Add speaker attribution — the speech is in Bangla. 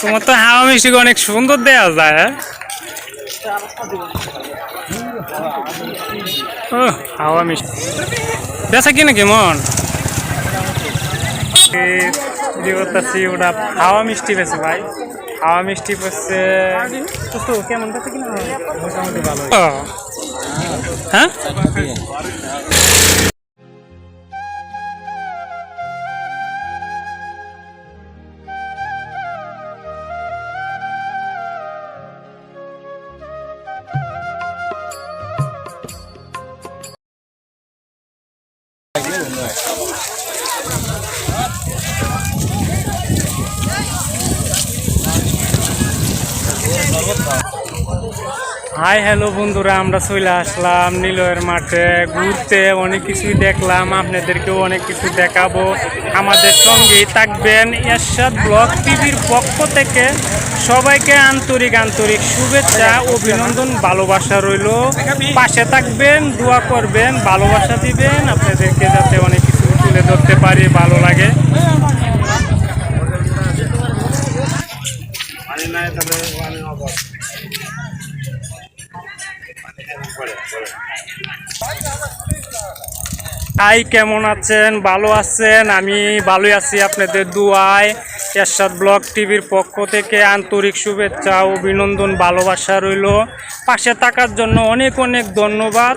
Speaker 1: তোমার তো হাওয়া মিষ্টিকে অনেক সুন্দর দেওয়া যায় হ্যাঁ? ও হাওয়া মিষ্টি। বেচা কিনা কেমন? করতেছি ওটা হাওয়া মিষ্টি বেছে ভাই। হাওয়া মিষ্টি পড়ছে কেমন? বেচা কিনা? মোটামুটি ভালো হ্যাঁ? হাই, হ্যালো বন্ধুরা, আমরা চলে আসলাম নিলয়ের মাঠে। ঘুরতে অনেক কিছুই দেখলাম, আপনাদেরকেও অনেক কিছু দেখাবো। আমাদের সঙ্গেই থাকবেন এরশাদ ব্লগ টিভির পক্ষ থেকে। সবাইকে আন্তরিক আন্তরিক শুভেচ্ছা, অভিনন্দন, ভালোবাসা রইল। পাশে থাকবেন, দোয়া করবেন, ভালোবাসা দিবেন, আপনাদেরকে যাতে অনেক কিছু তুলে ধরতে পারি, ভালো লাগে। নাই আই কেমন আছেন? ভালো আছেন? আমি ভালোই আছি আপনাদের দুয়ায়। এরশাদ ব্লক টিভির পক্ষ থেকে আন্তরিক শুভেচ্ছা অভিনন্দন ভালোবাসা রইল। পাশে থাকার জন্য অনেক অনেক ধন্যবাদ।